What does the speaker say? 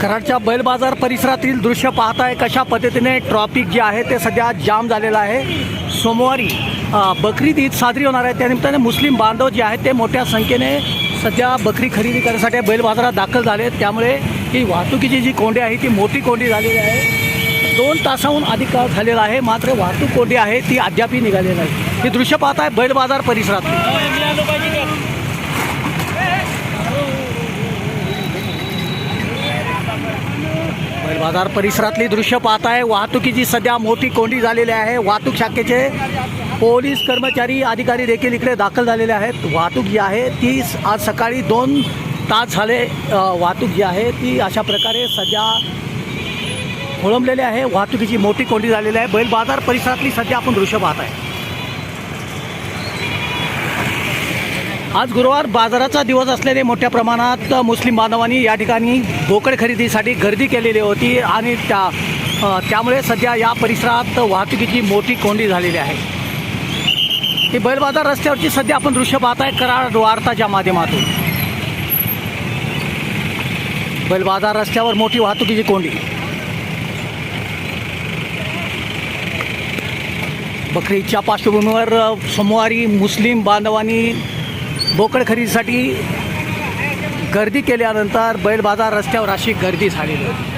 कराडच्या बैल बाजार परिसरातील दृश्य पाहताय कशा पद्धतीने ट्रॉफिक जे आहे ते सध्या जाम झालेलं आहे. सोमवारी बकरीद ईद साजरी होणार आहे. त्यानिमित्ताने मुस्लिम बांधव जे आहेत ते मोठ्या संख्येने सध्या बकरी खरेदी करण्यासाठी बैल बाजारात दाखल झाले आहेत त्यामुळे ही वाहतुकीची जी कोंडी आहे ती मोठी कोंडी झालेली आहे. दोन तासाहून अधिक काळ झालेला आहे मात्र वाहतूक कोंडी आहे ती अद्यापही निघालेली नाही. हे दृश्य पाहताय बैल बाजार परिसरात बैल बाजार परिसरातली दृश्य पाहत आहे वाहतुकीची सध्या मोठी कोंडी झालेली आहे. वाहतूक शाखेचे पोलीस कर्मचारी अधिकारी देखील इकडे दाखल झालेले आहेत. वाहतूक जी आहे ती आज सकाळी दोन तास झाले वाहतूक जी आहे ती अशा प्रकारे सध्या खोळंबलेली आहे. वाहतुकीची मोठी कोंडी झालेली आहे. बैल बाजार परिसरातली सध्या आपण दृश्य पाहत आहे आज गुरुवार बाजाराचा दिवस असल्याने मोठ्या प्रमाणात मुस्लिम बांधवांनी या ठिकाणी बोकड खरेदीसाठी गर्दी केलेली होती आणि त्या त्यामुळे सध्या या परिसरात वाहतुकीची मोठी कोंडी झालेली आहे. ही बैल बाजार रस्त्यावरची सध्या आपण दृश्य पाहताय कराड वार्ताच्या माध्यमातून. बैल बाजार रस्त्यावर मोठी वाहतुकीची कोंडी. बकरीच्या पार्श्वभूमीवर सोमवारी मुस्लिम बांधवांनी बोकड खरेदीसाठी गर्दी केल्यानंतर बैल बाजार रस्त्यावर अशी गर्दी झालेली होती.